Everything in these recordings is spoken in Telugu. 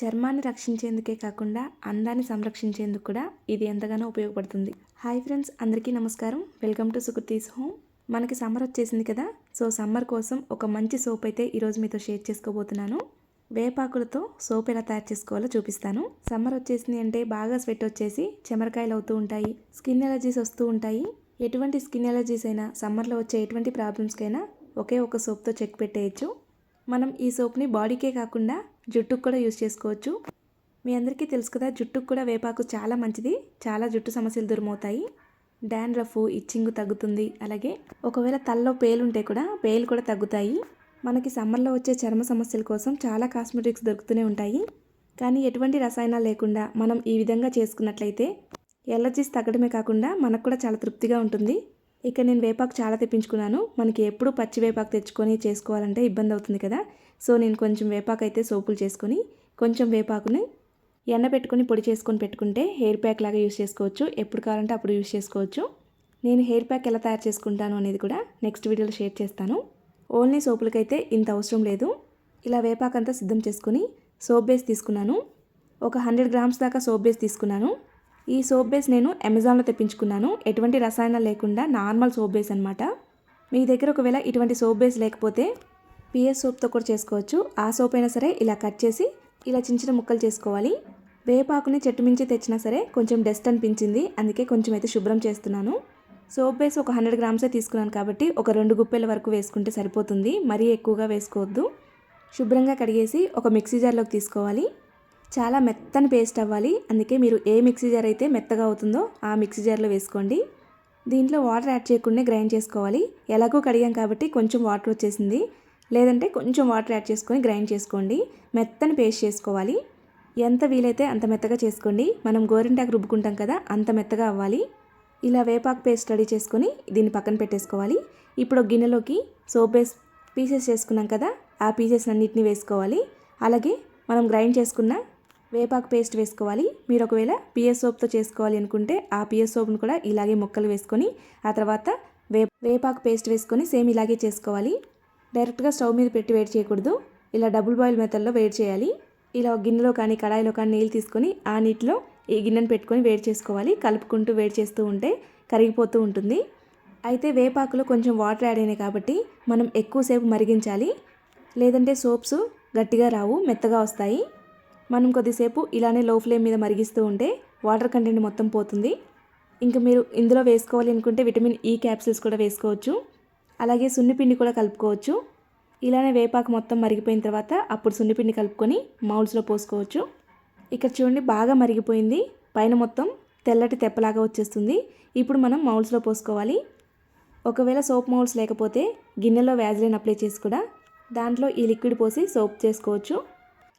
చర్మాన్ని రక్షించేందుకే కాకుండా అందాన్ని సంరక్షించేందుకు కూడా ఇది ఎంతగానో ఉపయోగపడుతుంది. హాయ్ ఫ్రెండ్స్ అందరికీ నమస్కారం. Welcome to Sukruthi's home. మనకి సమ్మర్ వచ్చేసింది కదా సో సమ్మర్ కోసం ఒక మంచి సోప్ అయితే ఈరోజు మీతో షేర్ చేసుకోబోతున్నాను. వేపాకులతో సోప్ ఎలా తయారు చేసుకోవాలో చూపిస్తాను. సమ్మర్ వచ్చేసింది అంటే బాగా స్వెట్ వచ్చేసి చెమరకాయలు అవుతూ ఉంటాయి స్కిన్ ఎలర్జీస్ వస్తూ ఉంటాయి. ఎటువంటి స్కిన్ ఎలర్జీస్ అయినా సమ్మర్లో వచ్చే ఎటువంటి ప్రాబ్లమ్స్కైనా ఒకే ఒక సోప్తో చెక్ పెట్టేయచ్చు. మనం ఈ సోప్ని బాడీకే కాకుండా జుట్టుకు కూడా యూస్ చేసుకోవచ్చు. మీ అందరికీ తెలుసు కదా జుట్టుకు కూడా వేపాకు చాలా మంచిది. చాలా జుట్టు సమస్యలు దూరమవుతాయి. డాండ్రఫ్ ఇచ్చింగ్ తగ్గుతుంది. అలాగే ఒకవేళ తలలో పేలుంటే కూడా పేలు కూడా తగ్గుతాయి. మనకి సమ్మర్లో వచ్చే చర్మ సమస్యల కోసం చాలా కాస్మెటిక్స్ దొరుకుతూనే ఉంటాయి. కానీ ఎటువంటి రసాయనాలు లేకుండా మనం ఈ విధంగా చేసుకున్నట్లయితే ఎలర్జీస్ తగ్గడమే కాకుండా మనకు కూడా చాలా తృప్తిగా ఉంటుంది. ఇక నేను వేపాకు చాలా తెప్పించుకున్నాను. మనకి ఎప్పుడు పచ్చి వేపాకు తెచ్చుకొని చేసుకోవాలంటే ఇబ్బంది అవుతుంది కదా. సో నేను కొంచెం వేపాకు అయితే సోపులు చేసుకొని కొంచెం వేపాకుని ఎండబెట్టుకొని పొడి చేసుకొని పెట్టుకుంటే హెయిర్ ప్యాక్ లాగా యూస్ చేసుకోవచ్చు. ఎప్పుడు కావాలంటే అప్పుడు యూస్ చేసుకోవచ్చు. నేను హెయిర్ ప్యాక్ ఎలా తయారు చేసుకుంటాను అనేది కూడా నెక్స్ట్ వీడియోలో షేర్ చేస్తాను. ఓన్లీ సోపులకైతే ఇంత అవసరం లేదు. ఇలా వేపాకంతా సిద్ధం చేసుకుని సోప్ బేస్ తీసుకున్నాను. ఒక హండ్రెడ్ గ్రామ్స్ దాకా సోప్ బేస్ తీసుకున్నాను. ఈ సోప్ బేస్ నేను అమెజాన్లో తెప్పించుకున్నాను. ఎటువంటి రసాయనాలు లేకుండా నార్మల్ సోప్ బేస్ అనమాట మీ దగ్గర ఒకవేళ ఇటువంటి సోప్ బేస్ లేకపోతే పిఎస్ సోప్తో కూడా చేసుకోవచ్చు. ఆ సోప్ అయినా సరే ఇలా కట్ చేసి ఇలా చిన్న చిన్న ముక్కలు చేసుకోవాలి. వేపాకుని చెట్టు మించి తెచ్చినా సరే కొంచెం డస్ట్ అనిపించింది. అందుకే కొంచెం అయితే శుభ్రం చేస్తున్నాను. సోప్ బేస్ ఒక హండ్రెడ్ గ్రామ్సే తీసుకున్నాను కాబట్టి ఒక రెండు గుప్పెల వరకు వేసుకుంటే సరిపోతుంది. మరీ ఎక్కువగా వేసుకోవద్దు. శుభ్రంగా కడిగేసి ఒక మిక్సీ జార్లోకి తీసుకోవాలి. చాలా మెత్తని పేస్ట్ అవ్వాలి. అందుకే మీరు ఏ మిక్సీ జార్ అయితే మెత్తగా అవుతుందో ఆ మిక్సీ జార్లో వేసుకోండి. దీంట్లో వాటర్ యాడ్ చేయకుండా గ్రైండ్ చేసుకోవాలి. ఎలాగో కడిగాం కాబట్టి కొంచెం వాటర్ వచ్చేసింది. లేదంటే కొంచెం వాటర్ యాడ్ చేసుకొని గ్రైండ్ చేసుకోండి. మెత్తని పేస్ట్ చేసుకోవాలి. ఎంత వీలైతే అంత మెత్తగా చేసుకోండి. మనం గోరింటాకు రుబ్బుకుంటాం కదా అంత మెత్తగా అవ్వాలి. ఇలా వేపాకు పేస్ట్ రెడీ చేసుకొని దీన్ని పక్కన పెట్టేసుకోవాలి. ఇప్పుడు గిన్నెలోకి సోప్ బేస్ పీసెస్ చేసుకున్నాం కదా ఆ పీసెస్ అన్నిటిని వేసుకోవాలి. అలాగే మనం గ్రైండ్ చేసుకున్న వేపాకు పేస్ట్ వేసుకోవాలి. మీరు ఒకవేళ పిఎస్ సోప్తో చేసుకోవాలి అనుకుంటే ఆ పిఎస్ సోప్ను కూడా ఇలాగే ముక్కలు వేసుకొని ఆ తర్వాత వే వేపాకు పేస్ట్ వేసుకొని సేమ్ ఇలాగే చేసుకోవాలి. డైరెక్ట్గా స్టవ్ మీద పెట్టి వేడి చేయకూడదు. ఇలా డబుల్ బాయిల్ మెథడ్లో వేడి చేయాలి. ఇలా గిన్నెలో కానీ కడాయిలో కానీ నీళ్ళు తీసుకొని ఆ నీటిలో ఈ గిన్నెను పెట్టుకొని వేడి చేసుకోవాలి. కలుపుకుంటూ వేడి చేస్తూ ఉంటే కరిగిపోతూ ఉంటుంది. అయితే వేపాకులో కొంచెం వాటర్ యాడ్ అయినాయి కాబట్టి మనం ఎక్కువసేపు మరిగించాలి. లేదంటే సోప్స్ గట్టిగా రావు మెత్తగా వస్తాయి. మనం కొద్దిసేపు ఇలానే లో ఫ్లేమ్ మీద మరిగిస్తూ ఉంటే వాటర్ కంటెంట్ మొత్తం పోతుంది. ఇంకా మీరు ఇందులో వేసుకోవాలి అనుకుంటే విటమిన్ e ఈ క్యాప్సిల్స్ కూడా వేసుకోవచ్చు. అలాగే సున్నిపిండి కూడా కలుపుకోవచ్చు. ఇలానే వేపాకు మొత్తం మరిగిపోయిన తర్వాత అప్పుడు సున్నిపిండి కలుపుకొని మౌల్స్లో పోసుకోవచ్చు. ఇక్కడ చూడండి బాగా మరిగిపోయింది. పైన మొత్తం తెల్లటి తెప్పలాగా వచ్చేస్తుంది. ఇప్పుడు మనం మౌల్స్లో పోసుకోవాలి. ఒకవేళ సోప్ మౌల్స్ లేకపోతే గిన్నెలో వ్యాజ్లైన్ అప్లై చేసి కూడా దాంట్లో ఈ లిక్విడ్ పోసి సోప్ చేసుకోవచ్చు.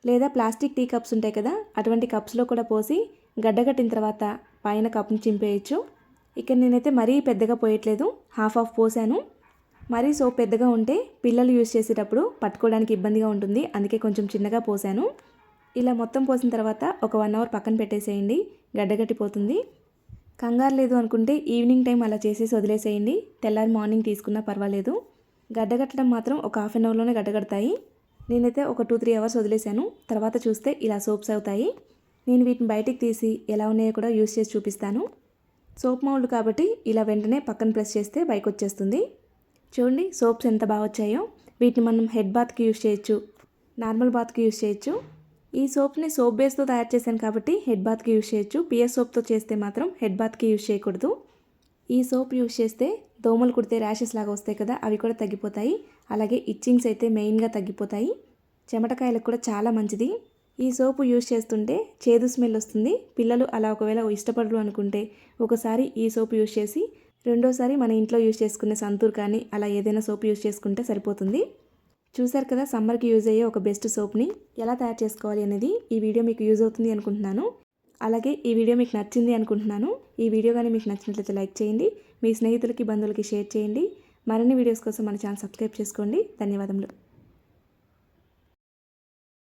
లేదా ప్లాస్టిక్ టీ కప్స్ ఉంటాయి కదా అటువంటి కప్స్లో కూడా పోసి గడ్డగట్టిన తర్వాత పైన కప్ను చింపేయచ్చు. ఇక్కడ నేనైతే మరీ పెద్దగా పోయట్లేదు. హాఫ్ ఆఫ్ పోసాను. మరీ సోప్ పెద్దగా ఉంటే పిల్లలు యూజ్ చేసేటప్పుడు పట్టుకోవడానికి ఇబ్బందిగా ఉంటుంది. అందుకే కొంచెం చిన్నగా పోసాను. ఇలా మొత్తం పోసిన తర్వాత ఒక వన్ అవర్ పక్కన పెట్టేసేయండి. గడ్డగట్టిపోతుంది. కంగారు లేదు అనుకుంటే ఈవినింగ్ టైం అలా చేసేసి వదిలేసేయండి. తెల్లారి మార్నింగ్ తీసుకున్నా పర్వాలేదు. గడ్డగట్టడం మాత్రం ఒక హాఫ్ అన్ అవర్లోనే గడ్డగడతాయి. నేనైతే ఒక టూ త్రీ అవర్స్ వదిలేశాను. తర్వాత చూస్తే ఇలా సోప్స్ అవుతాయి. నేను వీటిని బయటికి తీసి ఎలా ఉన్నాయో కూడా యూస్ చేసి చూపిస్తాను. సోప్ మౌల్డ్ కాబట్టి ఇలా వెంటనే పక్కన ప్రెస్ చేస్తే బైక్ వచ్చేస్తుంది చూడండి సోప్స్ ఎంత బాగా వచ్చాయో. వీటిని మనం హెడ్ బాత్కి యూస్ చేయొచ్చు నార్మల్ బాత్కి యూస్ చేయొచ్చు. ఈ సోప్ని సోప్ బేస్తో తయారు చేశాను కాబట్టి హెడ్ బాత్కి యూస్ చేయొచ్చు. పిఎస్ సోప్తో చేస్తే మాత్రం హెడ్ బాత్కి యూస్ చేయకూడదు. ఈ సోప్ యూస్ చేస్తే దోమలు కుడితే ర్యాషెస్ లాగా వస్తాయి కదా అవి కూడా తగ్గిపోతాయి. అలాగే ఇచ్చింగ్స్ అయితే మెయిన్గా తగ్గిపోతాయి. చెమటకాయలకు కూడా చాలా మంచిది. ఈ సోపు యూస్ చేస్తుంటే చేదు స్మెల్ వస్తుంది. పిల్లలు అలా ఒకవేళ ఇష్టపడరు అనుకుంటే ఒకసారి ఈ సోపు యూస్ చేసి రెండోసారి మన ఇంట్లో యూజ్ చేసుకునే సంతూర్ కానీ అలా ఏదైనా సోప్ యూజ్ చేసుకుంటే సరిపోతుంది. చూసారు కదా సమ్మర్కి యూజ్ అయ్యే ఒక బెస్ట్ సోప్ని ఎలా తయారు చేసుకోవాలి అనేది ఈ వీడియో మీకు యూజ్ అవుతుంది అనుకుంటున్నాను. అలాగే ఈ వీడియో మీకు నచ్చింది అనుకుంటున్నాను. ఈ వీడియో కానీ మీకు నచ్చినట్లయితే లైక్ చేయండి. మీ స్నేహితులకి బంధువులకి షేర్ చేయండి. మరిన్ని వీడియోస్ కోసం మన ఛానల్ సబ్స్క్రైబ్ చేసుకోండి. ధన్యవాదములు.